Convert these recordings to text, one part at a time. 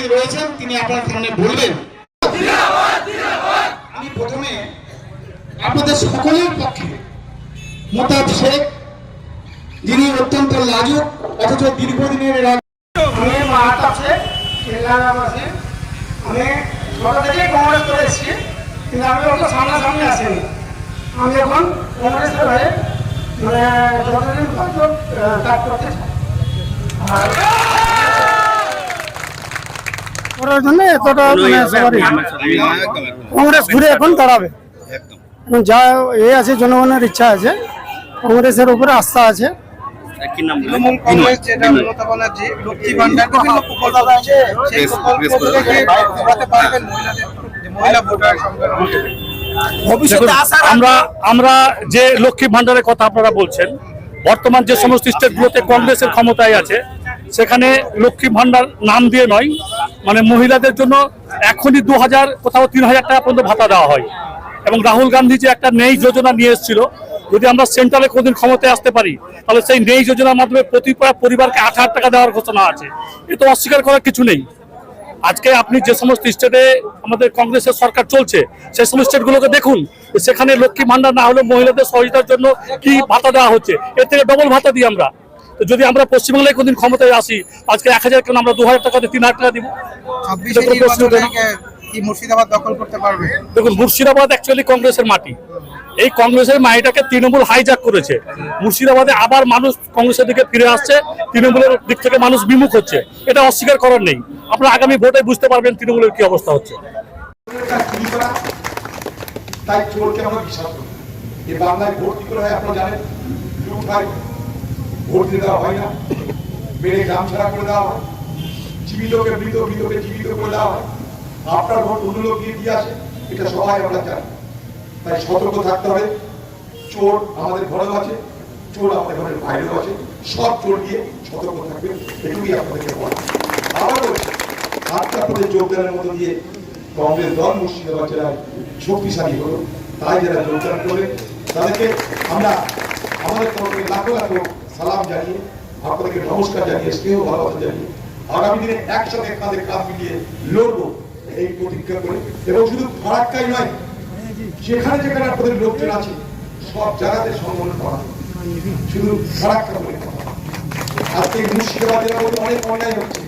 ব্যক্তি রয়েছেন? তিনি আপনার সামনে বলবেন। আমি প্রথমে আপনাদের সকলের পক্ষে মোতাব শেখ যিনি অত্যন্ত লাজুক অথচ দীর্ঘদিনের আমি কংগ্রেস কিন্তু আমি আমি এখন কংগ্রেসের হয়ে মানে যতদিন আহ, করতে করার জন্য এতটা মানে সবারই। কংগ্রেস ঘুরে এখন দাঁড়াবে। এখন যা এ আছে জনগণের ইচ্ছা আছে কংগ্রেসের উপরে আস্থা আছে। কি নাম বললেন? তৃণমূল কংগ্রেস যেটা মমতা ব্যানার্জি লক্ষ্মী ভান্ডার বিভিন্ন প্রকল্প আছে সেই বেশ, বেশ প্রকল্প ভালো। থেকে ঘোরাতে পারবেন মহিলাদের যে মহিলা ভোটার সংখ্যা দেখুন, আমরা আমরা যে লক্ষ্মী ভান্ডারের কথা আপনারা বলছেন বর্তমান যে সমস্ত স্টেটগুলোতে কংগ্রেসের ক্ষমতায় আছে সেখানে লক্ষ্মী ভান্ডার নাম দিয়ে নয় মানে মহিলাদের জন্য এখনই দু হাজার, কোথাও তিন হাজার টাকা পর্যন্ত ভাতা দেওয়া হয়। এবং রাহুল গান্ধী যে একটা নেই যোজনা নিয়ে এসেছিল, যদি আমরা সেন্ট্রালে কোনদিন ক্ষমতায় আসতে পারি, তাহলে সেই নেই যোজনার মাধ্যমে প্রতি পরিবারকে আট হাজার টাকা দেওয়ার ঘোষণা আছে। এ তো অস্বীকার করার কিছু নেই। আজকে আপনি যে সমস্ত স্টেটে আমাদের কংগ্রেসের সরকার চলছে, সেই সমস্ত স্টেটগুলোকে দেখুন সেখানে লক্ষ্মী ভান্ডার না হলে মহিলাদের সহযোগিতার জন্য কি ভাতা দেওয়া হচ্ছে। এর থেকে ডবল ভাতা দিই আমরা। তো যদি আমরা পশ্চিমবাংলায় কোনদিন ক্ষমতায় আসি আজকে এক হাজার কেন আমরা দু হাজার টাকা দিয়ে তিন হাজার টাকা দিব? দেখুন মুর্শিদাবাদ অ্যাকচুয়ালি কংগ্রেসের মাটি। এই কংগ্রেসের মাটিটাকে তৃণমূল হাইজাক করেছে। মুর্শিদাবাদে আবার মানুষ কংগ্রেসের দিকে ফিরে আসছে তৃণমূলের দিক থেকে মানুষ বিমুখ হচ্ছে। এটা অস্বীকার করার নেই। আপনারা আগামী ভোটে বুঝতে পারবেন তৃণমূলের কি অবস্থা হচ্ছে। তাই চোরকে আমরা বিশ্বাস করি এই বাংলায় ভোট কি করে হয় আপনারা জানেন ভোট দেওয়া হয় না। মেরে গ্রাম ছাড়া করে দেওয়া হয়। জীবিতকে মৃত, মৃতকে জীবিত করে দেওয়া হয়। আপনার ভোট অন্য লোক দিয়ে দিয়ে আসে? এটা সবাই আমরা জানি। তাই সতর্ক থাকতে হবে। চোর আমাদের ঘরেও আছে, চোর আমাদের ঘরের বাইরেও আছে। সব চোর দিয়ে সতর্ক থাকবে এটুকুই আপনাদেরকে বলা আবার বলছি আজকে আপনাদের যোগদানের মতো দিয়ে কংগ্রেস দল মুর্শিদাবাদ জেলায় শক্তিশালী হলো। তাই যারা যোগদান করে তাদেরকে আমরা আমাদের তরফ লাখো লাখো সালাম জানিয়ে আপনাদেরকে নমস্কার জানিয়ে, স্নেহ ভালোবাসা জানিয়ে আগামী দিনে একসাথে কাঁধে কাঁধ মিলিয়ে লড়বো এই প্রতিজ্ঞা করে। এবং শুধু ফারাক্কাই নয়, যেখানে যেখানে আপনাদের লোকজন আছে, সব জায়গাতে সম্মান করা শুধু ফারাক্কা বলে আজকে এই মুর্শিদাবাদ জেলার মধ্যে অনেক অন্যায় হচ্ছে,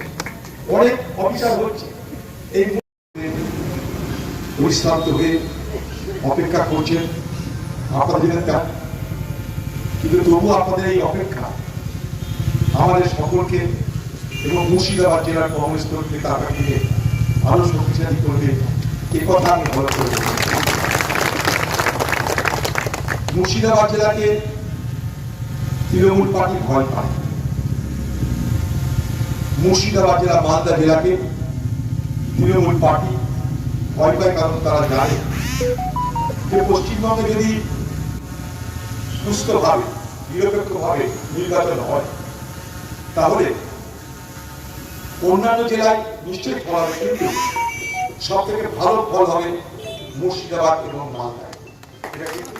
অনেক অফিসার হচ্ছে। এই পরিশ্রান্ত হয়ে অপেক্ষা করছেন। আপনাদের কিন্তু তবু আপনাদের এই অপেক্ষা। আমাদের সকলকে এবং মুর্শিদাবাদ জেলার কংগ্রেস তরফ থেকে আরও শক্তিশালী করবে এ কথা আমি ভালো করে মুর্শিদাবাদ জেলাকে তৃণমূল পার্টি ভয় পায়। মুর্শিদাবাদ জেলা মালদা জেলাকে তৃণমূল পার্টি ভয় পায় কারণ তারা জানে যে পশ্চিমবঙ্গে যদি সুস্থভাবে, নিরপেক্ষভাবে নির্বাচন হয়। তাহলে অন্যান্য জেলায় নিশ্চয়ই ফল হবে কিন্তু সব থেকে ভালো ফল হবে মুর্শিদাবাদ এবং মালদায়। এটা কিন্তু